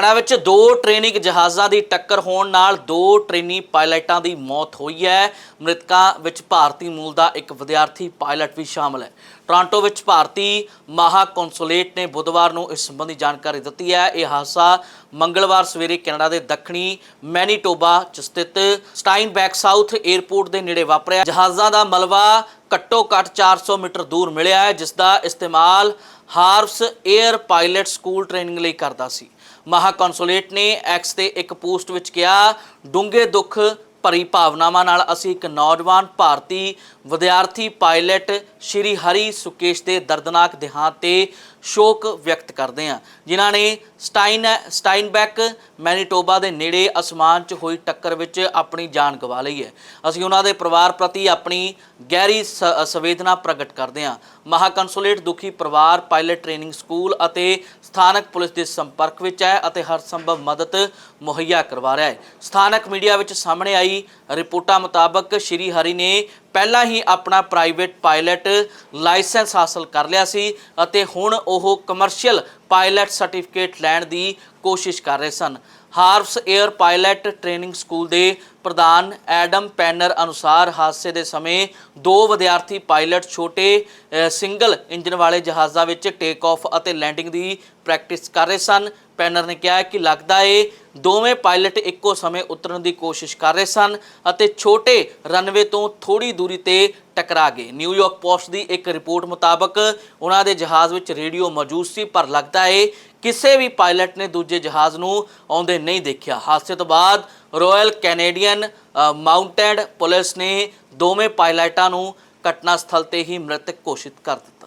Canada ਵਿੱਚ ਦੋ training ਜਹਾਜ਼ਾਂ ਦੀ ਟੱਕਰ ਹੋਣ ਨਾਲ ਦੋ ਟ੍ਰੇਨੀ ਪਾਇਲਟਾਂ ਦੀ ਮੌਤ ਹੋਈ ਹੈ। ਮ੍ਰਿਤਕਾਂ ਵਿੱਚ ਭਾਰਤੀ ਮੂਲ ਦਾ ਇੱਕ ਵਿਦਿਆਰਥੀ ਪਾਇਲਟ ਵੀ ਸ਼ਾਮਲ ਹੈ। ਟੋਰਾਂਟੋ ਵਿੱਚ ਭਾਰਤੀ ਮਹਾ ਕੌਂਸੂਲੇਟ ਨੇ ਬੁੱਧਵਾਰ ਨੂੰ ਇਸ ਸੰਬੰਧੀ ਜਾਣਕਾਰੀ ਦਿੱਤੀ ਹੈ। ਇਹ ਹਾਦਸਾ ਮੰਗਲਵਾਰ ਸਵੇਰੇ ਕੈਨੇਡਾ ਦੇ ਦੱਖਣੀ ਮੈਨੀਟੋਬਾ ਚ ਸਥਿਤ ਸਟਾਈਨਬੈਕ ਸਾਊਥ 에ਅਰਪੋਰਟ ਦੇ ਨੇੜੇ ਵਾਪਰਿਆ। ਜਹਾਜ਼ਾਂ ਦਾ ਮਲਬਾ ਘੱਟੋ ਘੱਟ 400 ਮੀਟਰ ਦੂਰ ਮਿਲਿਆ ਹੈ, ਜਿਸ ਦਾ ਇਸਤੇਮਾਲ Harv's air pilot school training ਲਈ ਕਰਦਾ ਸੀ। ਮਹਾ ਕੌਂਸੂਲੇਟ ਨੇ ਐਕਸ ਤੇ ਇੱਕ ਪੋਸਟ ਵਿੱਚ ਕਿਹਾ, ਡੂੰਘੇ ਦੁੱਖ, ਭਰੀ ਭਾਵਨਾਵਾਂ ਨਾਲ ਅਸੀਂ ਇੱਕ ਨੌਜਵਾਨ ਭਾਰਤੀ ਵਿਦਿਆਰਥੀ ਪਾਇਲਟ ਸ਼੍ਰੀ ਹਰੀ ਸੁਕੇਸ਼ ਦੇ ਦਰਦਨਾਕ ਦੇਹਾਂਤ ਤੇ ਸ਼ੋਕ ਵਿਅਕਤ ਕਰਦੇ ਹਾਂ। ਜਿਨ੍ਹਾਂ ਨੇ ਸਟਾਈਨ, ਸਟਾਈਨਬੈਕ ਮੈਨੀਟੋਬਾ ਦੇ ਨੇੜੇ ਅਸਮਾਨ 'ਚ ਹੋਈ ਟੱਕਰ ਵਿੱਚ ਆਪਣੀ ਜਾਨ ਗਵਾ ਲਈ ਹੈ। ਅਸੀਂ ਉਹਨਾਂ ਦੇ ਪਰਿਵਾਰ ਪ੍ਰਤੀ ਆਪਣੀ ਗਹਿਰੀ ਸ- ਸੰਵੇਦਨਾ ਪ੍ਰਗਟ ਕਰਦੇ ਹਾਂ। ਮਹਾਕਨਸੂਲੇਟ ਦੁਖੀ ਪਰਿਵਾਰ ਪਾਇਲਟ ਟ੍ਰੇਨਿੰਗ ਸਕੂਲ ਅਤੇ ਸਥਾਨਕ ਪੁਲਿਸ ਦੇ ਸੰਪਰਕ ਵਿੱਚ ਹੈ ਅਤੇ ਹਰ ਸੰਭਵ ਮਦਦ ਮੁਹੱਈਆ ਕਰਵਾ ਰਿਹਾ ਹੈ। ਸਥਾਨਕ ਮੀਡੀਆ ਵਿੱਚ ਸਾਹਮਣੇ ਆਈ ਰਿਪੋਰਟਾਂ ਮੁਤਾਬਕ ਸ਼੍ਰੀ ਹਰੀ ਨੇ ਪਹਿਲਾਂ ਹੀ ਆਪਣਾ ਪ੍ਰਾਈਵੇਟ ਪਾਇਲਟ ਲਾਇਸੈਂਸ ਹਾਸਲ ਕਰ ਲਿਆ ਸੀ ਅਤੇ ਹੁਣ ਉਹ ਕਮਰਸ਼ੀਅਲ ਪਾਇਲਟ ਸਰਟੀਫਿਕੇਟ ਲੈਣ ਦੀ ਕੋਸ਼ਿਸ਼ ਕਰ ਰਹੇ ਸਨ। Harv's air pilot training school ਦੇ ਪ੍ਰਧਾਨ ਐਡਮ ਪੈਨਰ ਅਨੁਸਾਰ ਹਾਦਸੇ ਦੇ ਸਮੇਂ ਦੋ ਵਿਦਿਆਰਥੀ ਪਾਇਲਟ ਛੋਟੇ ਸਿੰਗਲ ਇੰਜਨ ਵਾਲੇ ਜਹਾਜ਼ਾਂ ਵਿੱਚ ਟੇਕ ਆਫ ਅਤੇ ਲੈਂਡਿੰਗ ਦੀ ਪ੍ਰੈਕਟਿਸ ਕਰ ਰਹੇ ਸਨ। ਪੈਨਰ ਨੇ ਕਿਹਾ ਕਿ ਲੱਗਦਾ ਏ ਦੋਵੇਂ ਪਾਇਲਟ ਇੱਕੋ ਸਮੇਂ ਉਤਰਨ ਦੀ ਕੋਸ਼ਿਸ਼ ਕਰ ਰਹੇ ਸਨ ਅਤੇ ਛੋਟੇ ਰਨਵੇ ਤੋਂ ਥੋੜੀ ਦੂਰੀ ਤੇ ਟਕਰਾ ਗਏ। ਨਿਊਯਾਰਕ ਪੋਸਟ ਦੀ ਇੱਕ ਰਿਪੋਰਟ ਮੁਤਾਬਕ ਉਹਨਾਂ ਦੇ ਜਹਾਜ਼ ਵਿੱਚ ਰੇਡੀਓ ਮੌਜੂਦ ਸੀ, ਪਰ ਲੱਗਦਾ ਏ ਕਿਸੇ ਵੀ ਪਾਇਲਟ ਨੇ ਦੂਜੇ ਜਹਾਜ਼ ਨੂੰ ਆਉਂਦੇ ਨਹੀਂ ਦੇਖਿਆ। ਹਾਦਸੇ ਤੋਂ ਬਾਅਦ ਰਾਇਲ ਕੈਨੇਡੀਅਨ ਮਾਊਂਟੇਡ ਪੁਲਿਸ ਨੇ ਦੋਵੇਂ ਪਾਇਲਟਾਂ ਨੂੰ ਘਟਨਾ ਸਥਲ ਤੇ ਹੀ ਮ੍ਰਿਤਕ ਘੋਸ਼ਿਤ ਕਰ ਦਿੱਤਾ।